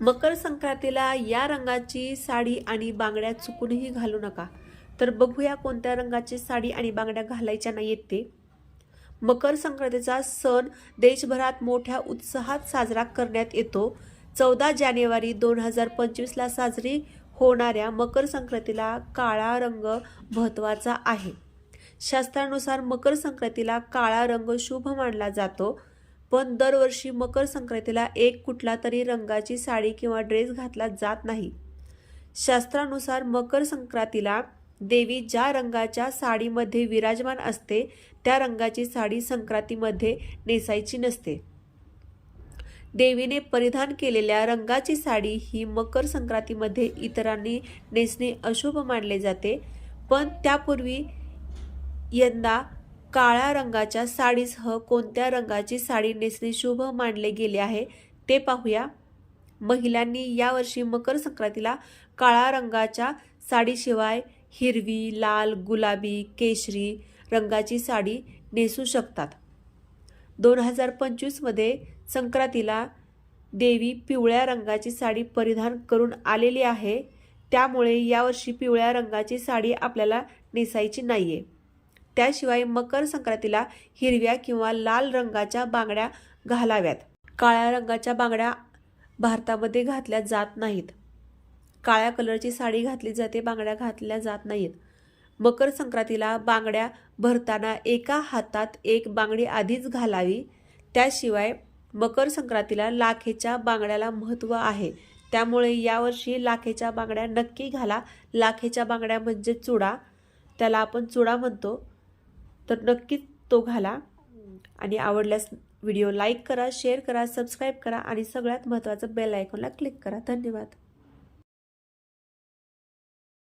मकर संक्रांतीला या रंगाची साडी आणि बांगड्या चुकूनही घालू नका. तर बघूया कोणत्या रंगाची साडी आणि बांगड्या घालायच्या नाहीत ते. मकर संक्रांतीचा सण देशभरात मोठ्या उत्साहात साजरा करण्यात येतो. चौदा जानेवारी दोन हजार पंचवीसला साजरी होणाऱ्या मकर संक्रांतीला काळा रंग महत्त्वाचा आहे. शास्त्रानुसार मकर संक्रांतीला काळा रंग शुभ मानला जातो. पण दरवर्षी मकर संक्रांतीला एक कुठला तरी रंगाची साडी किंवा ड्रेस घातला जात नाही. शास्त्रानुसार मकर संक्रांतीला देवी ज्या रंगाच्या साडीमध्ये विराजमान असते त्या रंगाची साडी संक्रांतीमध्ये नेसायची नसते. देवीने परिधान केलेल्या रंगाची साडी ही मकर संक्रांतीमध्ये इतरांनी नेसणे अशुभ मानले जाते पण त्यापूर्वी यंदा काळ्या रंगाच्या साडीसह कोणत्या रंगाची साडी नेसणे शुभ मानले गेले आहे ते पाहूया. महिलांनी यावर्षी मकर संक्रांतीला काळ्या रंगाच्या साडीशिवाय हिरवी लाल गुलाबी केशरी रंगाची साडी नेसू शकतात. दोन हजार पंचवीसमध्ये संक्रांतीला देवी पिवळ्या रंगाची साडी परिधान करून आलेली आहे त्यामुळे यावर्षी पिवळ्या रंगाची साडी आपल्याला नेसायची नाही आहे त्याशिवाय मकर संक्रांतीला हिरव्या किंवा लाल रंगाच्या बांगड्या घालाव्यात. काळ्या रंगाच्या बांगड्या भारतामध्ये घातल्या जात नाहीत. काळ्या कलरची साडी घातली जाते बांगड्या घातल्या जात नाहीत. मकर संक्रांतीला बांगड्या भरताना एका हातात एक बांगडी आधीच घालावी. त्याशिवाय मकर संक्रांतीला लाखेच्या बांगड्याला महत्त्व आहे. त्यामुळे यावर्षी लाखेच्या बांगड्या नक्की घाला. लाखेच्या बांगड्या म्हणजे चुडा. त्याला आपण चुडा म्हणतो. तर नक्कीच तो घाला. आणि आवडल्यास व्हिडिओ लाईक करा शेअर करा सबस्क्राईब करा आणि सगळ्यात महत्त्वाचं बेल आयकॉनला क्लिक करा. धन्यवाद.